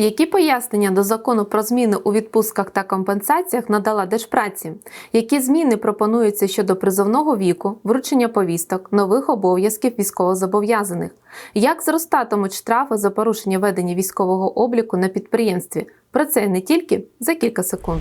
Які пояснення до закону про зміни у відпусках та компенсаціях надала Держпраці? Які зміни пропонуються щодо призовного віку, вручення повісток, нових обов'язків військовозобов'язаних? Як зростатимуть штрафи за порушення ведення військового обліку на підприємстві? Про це не тільки за кілька секунд.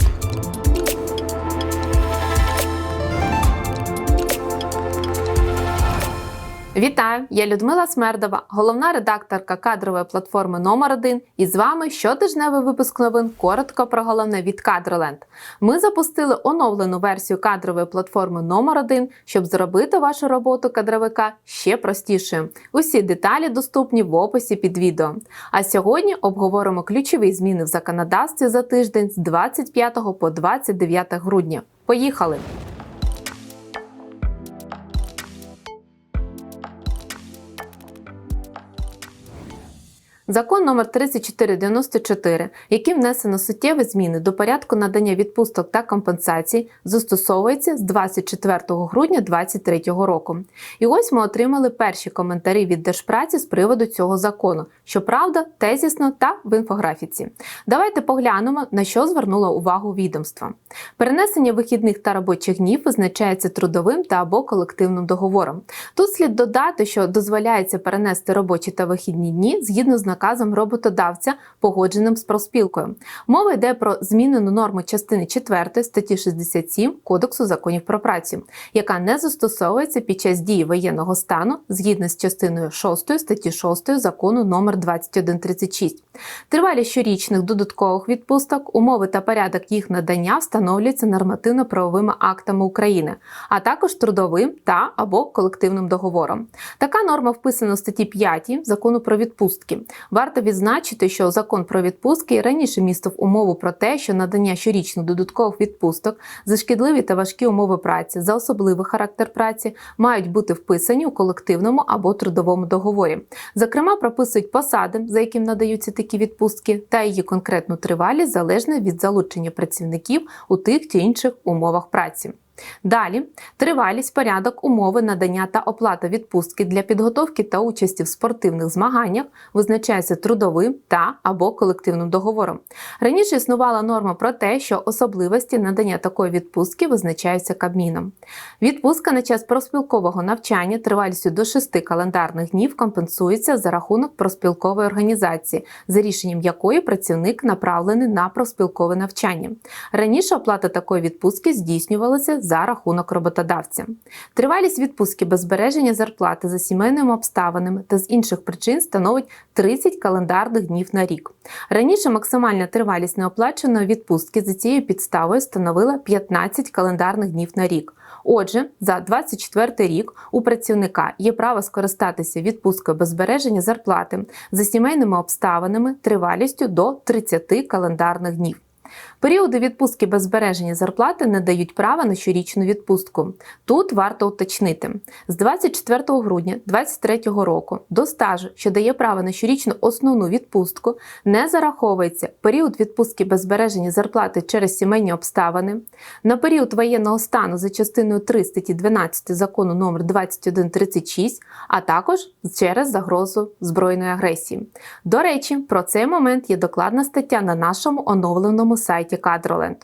Вітаю! Я Людмила Смердова, головна редакторка кадрової платформи номер 1 І з вами щотижневий випуск новин коротко про головне від Кадроленд. Ми запустили оновлену версію кадрової платформи номер 1 щоб зробити вашу роботу кадровика ще простішою. Усі деталі доступні в описі під відео. А сьогодні обговоримо ключові зміни в законодавстві за тиждень з 25 по 29 грудня. Поїхали! Закон номер 3494, яким внесено суттєві зміни до порядку надання відпусток та компенсацій, застосовується з 24 грудня 2023 року. І ось ми отримали перші коментарі від Держпраці з приводу цього закону, щоправда, тезісно та в інфографіці. Давайте поглянемо, на що звернуло увагу відомство. Перенесення вихідних та робочих днів визначається трудовим та або колективним договором. Тут слід додати, що дозволяється перенести робочі та вихідні дні згідно з наказом роботодавця, погодженим з профспілкою. Мова йде про змінену норму частини 4 статті 67 Кодексу законів про працю, яка не застосовується під час дії воєнного стану згідно з частиною 6 статті 6 закону номер 2136. Тривалість щорічних додаткових відпусток, умови та порядок їх надання встановлюються нормативно-правовими актами України, а також трудовим та або колективним договором. Така норма вписана в статті 5 закону про відпустки. Варто відзначити, що закон про відпустки раніше містив умову про те, що надання щорічно додаткових відпусток за шкідливі та важкі умови праці, за особливий характер праці мають бути вписані у колективному або трудовому договорі. Зокрема, прописують посади, за яким надаються такі відпустки, та її конкретну тривалість залежно від залучення працівників у тих чи інших умовах праці. Далі тривалість, порядок, умови надання та оплата відпустки для підготовки та участі в спортивних змаганнях визначається трудовим та або колективним договором. Раніше існувала норма про те, що особливості надання такої відпустки визначаються Кабміном. Відпустка на час профспілкового навчання тривалістю до 6 календарних днів компенсується за рахунок профспілкової організації, за рішенням якої працівник направлений на профспілкове навчання. Раніше оплата такої відпустки здійснювалася за рахунок роботодавця. Тривалість відпустки без збереження зарплати за сімейними обставинами та з інших причин становить 30 календарних днів на рік. Раніше максимальна тривалість неоплаченої відпустки за цією підставою становила 15 календарних днів на рік. Отже, за 24 рік у працівника є право скористатися відпусткою без збереження зарплати за сімейними обставинами тривалістю до 30 календарних днів. Періоди відпустки без збереження зарплати не дають права на щорічну відпустку. Тут варто уточнити: з 24 грудня 2023 року до стажу, що дає право на щорічну основну відпустку, не зараховується період відпустки без збереження зарплати через сімейні обставини, на період воєнного стану за частиною 3 статті 12 закону номер 2136, а також через загрозу збройної агресії. До речі, про цей момент є докладна стаття на нашому оновленому сайті Кадроленд.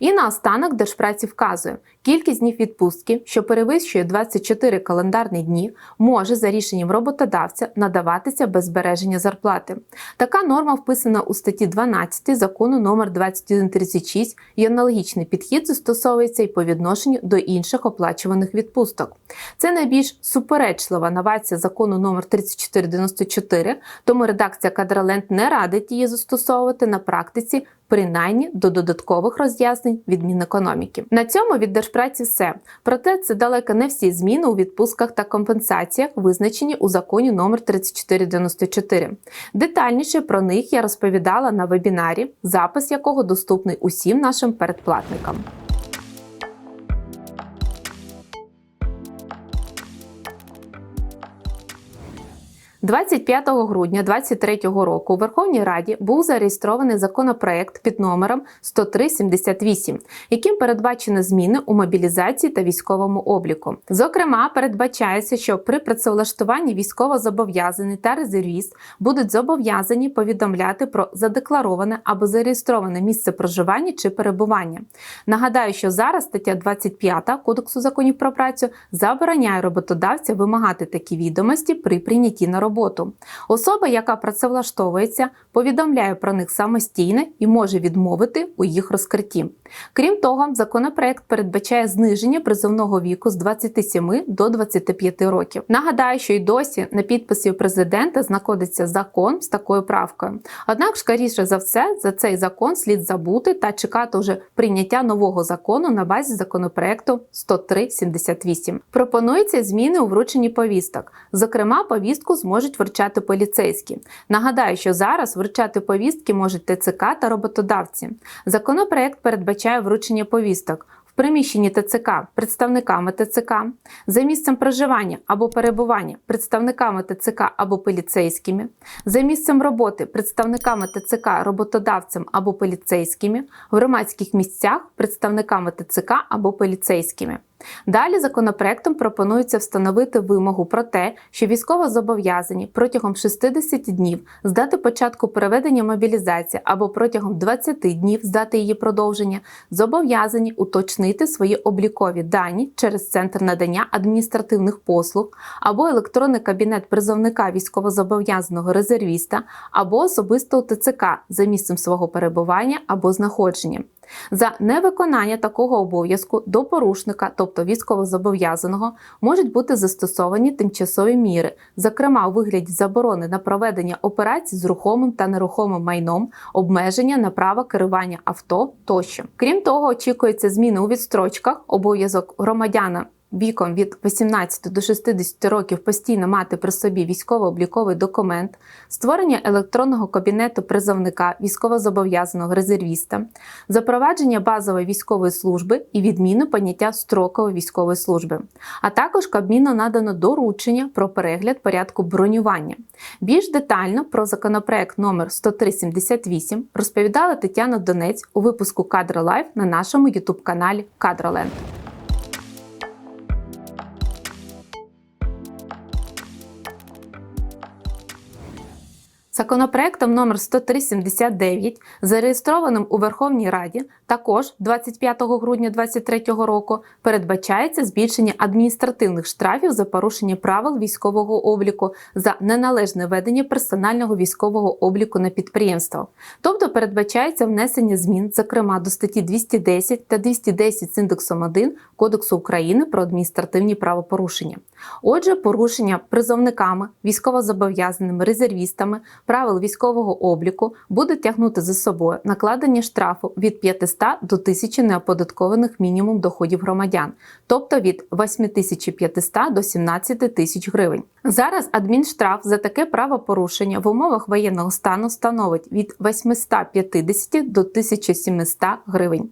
І наостанок Держпраці вказує, кількість днів відпустки, що перевищує 24 календарні дні, може за рішенням роботодавця надаватися без збереження зарплати. Така норма вписана у статті 12 закону номер 2136 і аналогічний підхід застосовується і по відношенню до інших оплачуваних відпусток. Це найбільш суперечлива новація закону номер 3494, тому редакція Кадроленд не радить її застосовувати на практиці принаймні до додаткових роз'яснень від Мінекономіки. На цьому від держпраці все. Проте це далеко не всі зміни у відпусках та компенсаціях, визначені у законі номер 3494. Детальніше про них я розповідала на вебінарі, запис якого доступний усім нашим передплатникам. 25 грудня 2023 року у Верховній Раді був зареєстрований законопроект під номером 10378, яким передбачені зміни у мобілізації та військовому обліку. Зокрема, передбачається, що при працевлаштуванні військовозобов'язаний та резервіст будуть зобов'язані повідомляти про задеклароване або зареєстроване місце проживання чи перебування. Нагадаю, що зараз стаття 25 Кодексу законів про працю забороняє роботодавця вимагати такі відомості при прийнятті на роботу. Особа, яка працевлаштовується, повідомляє про них самостійно і може відмовити у їх розкритті. Крім того, законопроект передбачає зниження призовного віку з 27 до 25 років. Нагадаю, що й досі на підписі президента знаходиться закон з такою правкою. Однак, скоріше за все, за цей закон слід забути та чекати вже прийняття нового закону на базі законопроекту 103.78. Пропонуються зміни у врученні повісток. Зокрема, повістку зможуть вручати поліцейські. Нагадаю, що зараз вручати повістки можуть ТЦК та роботодавці. Законопроект передбачає вручення повісток. В приміщенні ТЦК представниками ТЦК, за місцем проживання або перебування представниками ТЦК або поліцейськими, за місцем роботи представниками ТЦК, роботодавцем або поліцейськими, в громадських місцях представниками ТЦК або поліцейськими. Далі законопроектом пропонується встановити вимогу про те, що військовозобов'язані протягом 60 днів з дати початку переведення мобілізації або протягом 20 днів з дати її продовження зобов'язані уточнити свої облікові дані через центр надання адміністративних послуг або електронний кабінет призовника військовозобов'язаного резервіста або особисто ТЦК за місцем свого перебування або знаходження. За невиконання такого обов'язку до порушника, тобто військовозобов'язаного, можуть бути застосовані тимчасові міри, зокрема у вигляді заборони на проведення операцій з рухомим та нерухомим майном, обмеження на право керування авто тощо. Крім того, очікується зміни у відстрочках, обов'язок громадяна віком від 18 до 60 років постійно мати при собі військово-обліковий документ, створення електронного кабінету призовника військовозобов'язаного резервіста, запровадження базової військової служби і відміну поняття строкової військової служби. А також Кабміну надано доручення про перегляд порядку бронювання. Більш детально про законопроект номер 10378 розповідала Тетяна Донець у випуску Кадра Лайф на нашому ютуб каналі Кадроленд. Законопроектом номер 10379, зареєстрованим у Верховній Раді, також 25 грудня 2023 року передбачається збільшення адміністративних штрафів за порушення правил військового обліку за неналежне ведення персонального військового обліку на підприємствах. Тобто передбачається внесення змін, зокрема до статті 210 та 210 з індексом 1 Кодексу України про адміністративні правопорушення. Отже, порушення призовниками, військовозобов'язаними резервістами правил військового обліку будуть тягнути за собою накладення штрафу від 500 до 1000 неоподаткованих мінімум доходів громадян, тобто від 8500 до 17 тисяч гривень. Зараз адмінштраф за таке правопорушення в умовах воєнного стану становить від 850 до 1700 гривень.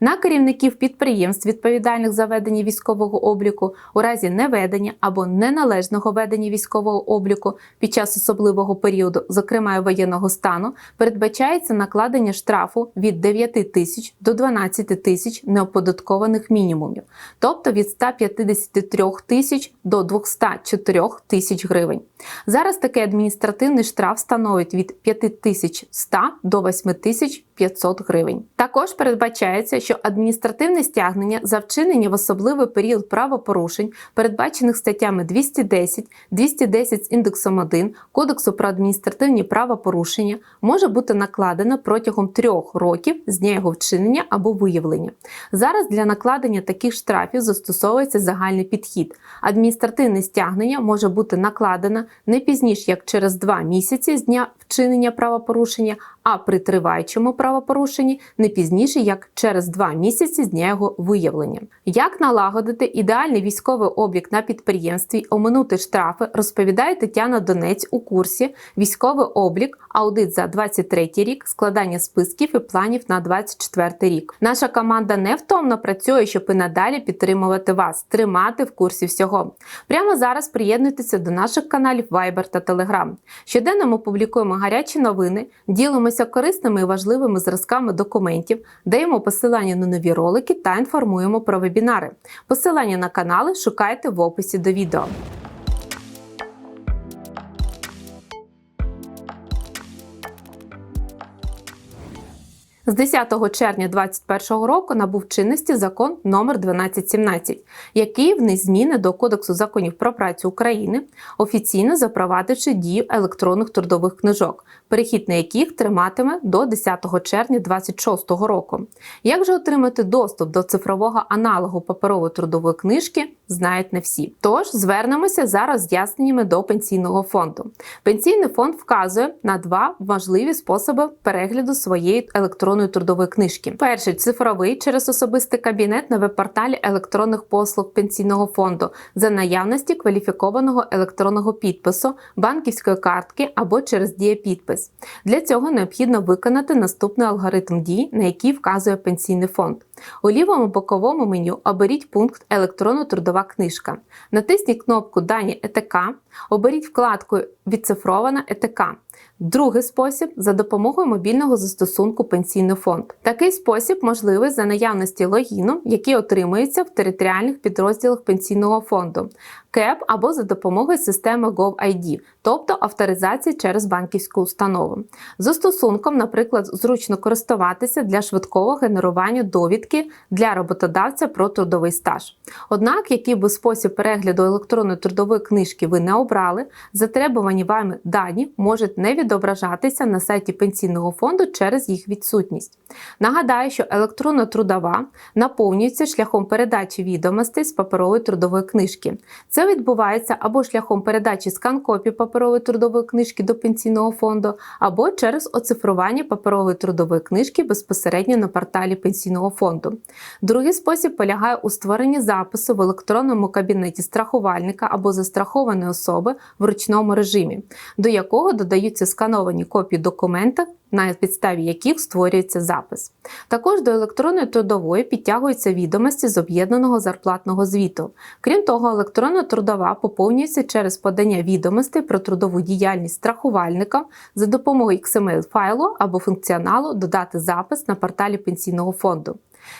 На керівників підприємств, відповідальних за ведення військового обліку, у разі неведення або неналежного ведення військового обліку під час особливого періоду, зокрема воєнного стану, передбачається накладення штрафу від 9 тисяч до 12 тисяч неоподаткованих мінімумів, тобто від 153 тисяч до 204 тисяч гривень. Зараз такий адміністративний штраф становить від 5100 до 8500 гривень. Також передбачається, що адміністративне стягнення за вчинення в особливий період правопорушень, передбачених статтями 210, 210 з індексом 1 Кодексу про адміністративні правопорушення, може бути накладено протягом трьох років з дня його вчинення або виявлення. Зараз для накладення таких штрафів застосовується загальний підхід. Адміністративне стягнення може бути накладено не пізніше як через два місяці з дня вчинення правопорушення, а при триваючому правопорушенні не пізніше як через два місяці з дня його виявлення. Як налагодити ідеальний військовий облік на підприємстві, оминути штрафи, розповідає Тетяна Донець у курсі Військовий облік, аудит за 23 рік, складання списків і планів на 24 рік. Наша команда невтомно працює, щоб і надалі підтримувати вас, тримати в курсі всього. Прямо зараз приєднуйтеся до наших каналів Viber та Telegram. Щоденно ми публікуємо гарячі новини, ділимося корисними і важливими зразками документів, даємо посилання на нові ролики та інформуємо про вебінари. Посилання на канали шукайте в описі до відео. З 10 червня 2021 року набув чинності закон номер 1217, який вниз зміни до Кодексу законів про працю України, офіційно запровадивши дію електронних трудових книжок, перехід на яких триматиме до 10 червня 2026 року. Як же отримати доступ до цифрового аналогу паперової трудової книжки, знають не всі. Тож звернемося за роз'ясненнями до пенсійного фонду. Пенсійний фонд вказує на два важливі способи перегляду своєї електронної трудової книжки. Перший цифровий через особистий кабінет на веб-порталі електронних послуг пенсійного фонду за наявності кваліфікованого електронного підпису, банківської картки або через дієпідпис. Для цього необхідно виконати наступний алгоритм дій, на який вказує пенсійний фонд. У лівому боковому меню оберіть пункт Електронна трудова книжка. Натисніть кнопку Дані ЕТК, оберіть вкладку Відцифрована ЕТК. Другий спосіб за допомогою мобільного застосунку Пенсійний фонд. Такий спосіб можливий за наявності логіну, який отримується в територіальних підрозділах пенсійного фонду, КЕП або за допомогою системи GovID, тобто авторизації через банківську установу. Застосунком, наприклад, зручно користуватися для швидкого генерування довідки для роботодавця про трудовий стаж. Однак, який би спосіб перегляду електронної трудової книжки ви не обрали, затребувані вами дані можуть не відображатися на сайті пенсійного фонду через їх відсутність. Нагадаю, що електронна трудова наповнюється шляхом передачі відомостей з паперової трудової книжки. Це відбувається або шляхом передачі скан-копій паперової трудової книжки до пенсійного фонду, або через оцифрування паперової трудової книжки безпосередньо на порталі пенсійного фонду. Другий спосіб полягає у створенні запису в електронному кабінеті страхувальника або застрахованої особи в ручному режимі, до якого додаються скановані копії документа на підставі яких створюється запис. Також до електронної трудової підтягуються відомості з об'єднаного зарплатного звіту. Крім того, електронна трудова поповнюється через подання відомостей про трудову діяльність страхувальника за допомогою XML файлу або функціоналу додати запис на порталі пенсійного фонду.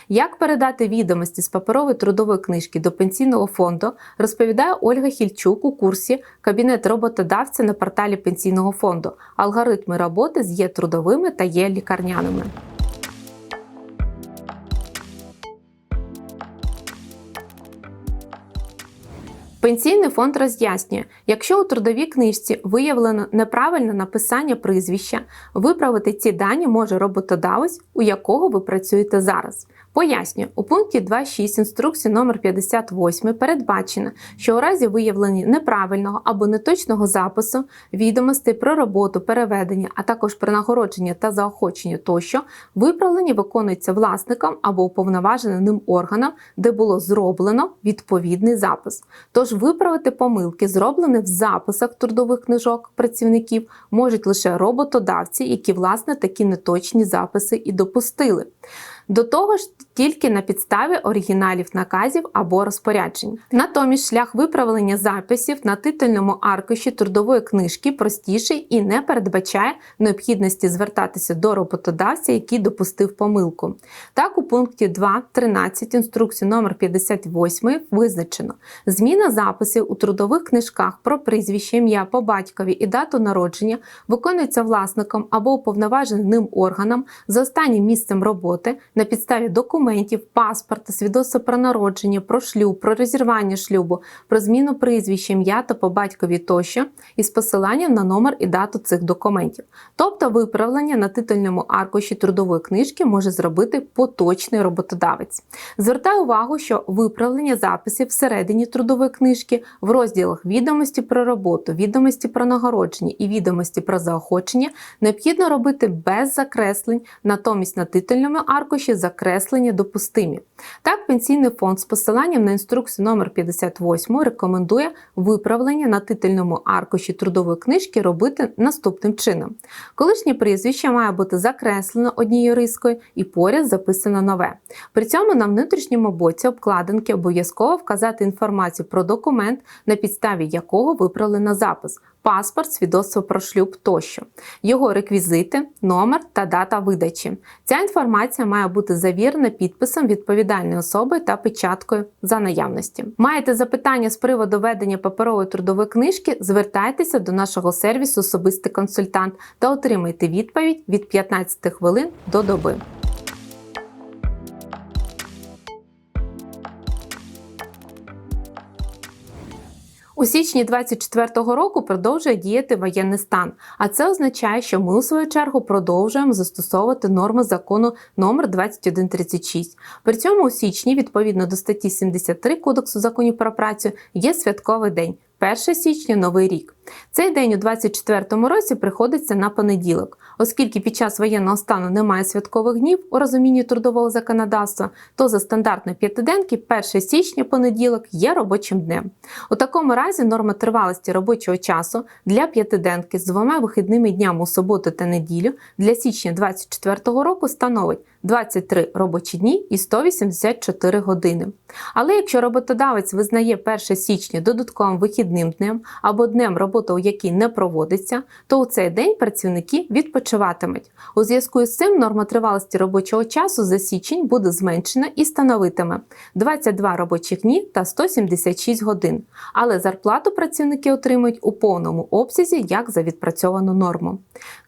Як передати відомості з паперової трудової книжки до пенсійного фонду, розповідає Ольга Хільчук у курсі Кабінет роботодавця на порталі пенсійного фонду, алгоритми роботи з є трудовими та є лікарняними. Пенсійний фонд роз'яснює, якщо у трудовій книжці виявлено неправильне написання прізвища, виправити ці дані може роботодавець, у якого ви працюєте зараз. Пояснюю, у пункті 2.6 інструкції номер 58 передбачено, що у разі виявлення неправильного або неточного запису відомостей про роботу, переведення, а також про нагородження та заохочення тощо, виправлення виконується власником або уповноваженим ним органом, де було зроблено відповідний запис. Тож виправити помилки, зроблені в записах трудових книжок працівників, можуть лише роботодавці, які власне такі неточні записи і допустили. До того ж, тільки на підставі оригіналів наказів або розпоряджень. Натомість шлях виправлення записів на титульному аркуші трудової книжки простіший і не передбачає необхідності звертатися до роботодавця, який допустив помилку. Так, у пункті 2.13 інструкції номер 58 визначено: зміна записів у трудових книжках про прізвище, ім'я по батькові і дату народження виконується власником або уповноваженим ним органом за останнім місцем роботи на підставі документів, паспорта, свідоцтва про народження, про шлюб, про розірвання шлюбу, про зміну прізвища, ім'я та по батькові тощо із посиланням на номер і дату цих документів. Тобто виправлення на титульному аркуші трудової книжки може зробити поточний роботодавець. Звертаю увагу, що виправлення записів всередині трудової книжки в розділах відомості про роботу, відомості про нагородження і відомості про заохочення необхідно робити без закреслень, натомість на титульному аркуші аркуші закреслення допустимі. Так, пенсійний фонд з посиланням на інструкцію номер 58 рекомендує виправлення на титульному аркуші трудової книжки робити наступним чином: колишнє прізвище має бути закреслено однією рискою і поряд записано нове. При цьому на внутрішньому боці обкладинки обов'язково вказати інформацію про документ, на підставі якого виправлено запис. Паспорт, свідоцтво про шлюб тощо, його реквізити, номер та дата видачі. Ця інформація має бути завірена підписом відповідальної особи та печаткою за наявності. Маєте запитання з приводу ведення паперової трудової книжки? Звертайтеся до нашого сервісу Особистий консультант та отримайте відповідь від 15 хвилин до доби. У січні 24-го року продовжує діяти воєнний стан, а це означає, що ми у свою чергу продовжуємо застосовувати норми закону номер 2136. При цьому у січні, відповідно до статті 73 Кодексу законів про працю, є святковий день. 1 січня новий рік. Цей день у 24-му році приходиться на понеділок, оскільки під час воєнного стану немає святкових днів у розумінні трудового законодавства, то за стандартної п'ятиденки 1 січня понеділок є робочим днем. У такому разі норма тривалості робочого часу для п'ятиденки з двома вихідними днями у суботу та неділю для січня 24 року становить 23 робочі дні і 184 години. Але якщо роботодавець визнає 1 січня додатковим вихідним днем або днем роботи, у якій не проводиться, то у цей день працівники відпочиватимуть. У зв'язку з цим норма тривалості робочого часу за січень буде зменшена і становитиме 22 робочих дні та 176 годин. Але зарплату працівники отримують у повному обсязі як за відпрацьовану норму.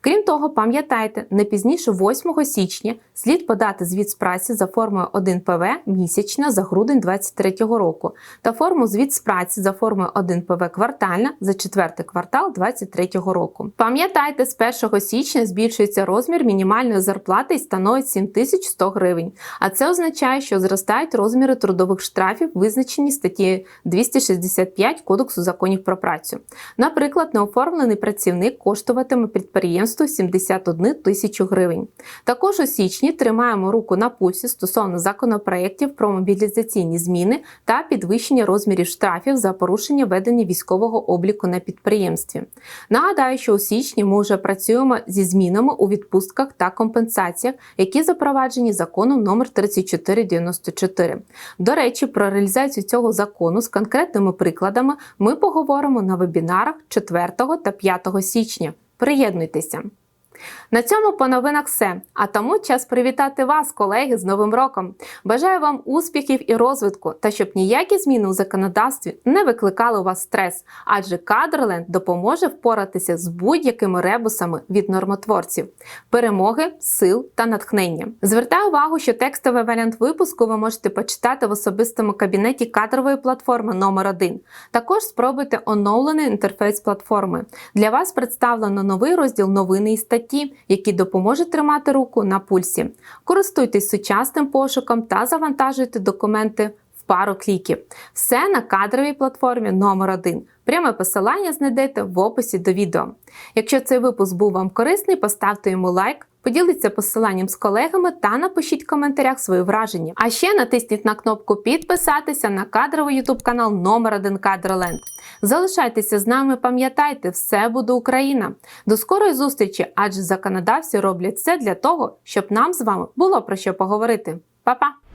Крім того, пам'ятайте, не пізніше 8 січня слід подати звіт з праці за формою 1 ПВ місячна за грудень 2023 року та форму звіт з праці за формою 1 ПВ квартальна за четвертий квартал 2023 року. Пам'ятайте, з 1 січня збільшується розмір мінімальної зарплати і становить 7100 гривень. А це означає, що зростають розміри трудових штрафів, визначені статтєю 265 Кодексу законів про працю. Наприклад, неоформлений працівник коштуватиме підприємству 71 тисячу гривень. Також у січні тримаємо руку на пульсі стосовно законопроєктів про мобілізаційні зміни та підвищення розмірів штрафів за порушення ведення військового обліку на підприємстві. Нагадаю, що у січні ми вже працюємо зі змінами у відпустках та компенсаціях, які запроваджені законом номер 3494. До речі, про реалізацію цього закону з конкретними прикладами ми поговоримо на вебінарах 4 та 5 січня. Приєднуйтеся! На цьому по новинах все. А тому час привітати вас, колеги, з Новим роком. Бажаю вам успіхів і розвитку, та щоб ніякі зміни у законодавстві не викликали у вас стрес, адже Кадерленд допоможе впоратися з будь-якими ребусами від нормотворців, перемоги, сил та натхнення. Звертаю увагу, що текстовий варіант випуску ви можете почитати в особистому кабінеті кадрової платформи номер 1 Також спробуйте оновлений інтерфейс платформи. Для вас представлено новий розділ новини і статті який допоможуть тримати руку на пульсі. Користуйтесь сучасним пошуком та завантажуйте документи в пару кліків. Все на кадровій платформі номер 1 Пряме посилання знайдете в описі до відео. Якщо цей випуск був вам корисний, поставте йому лайк. Поділіться посиланням з колегами та напишіть в коментарях свої враження. А ще натисніть на кнопку підписатися на кадровий YouTube канал номер 1 Кадроленд. Залишайтеся з нами, пам'ятайте, все буде Україна. До скорої зустрічі, адже законодавці роблять все для того, щоб нам з вами було про що поговорити. Па-па!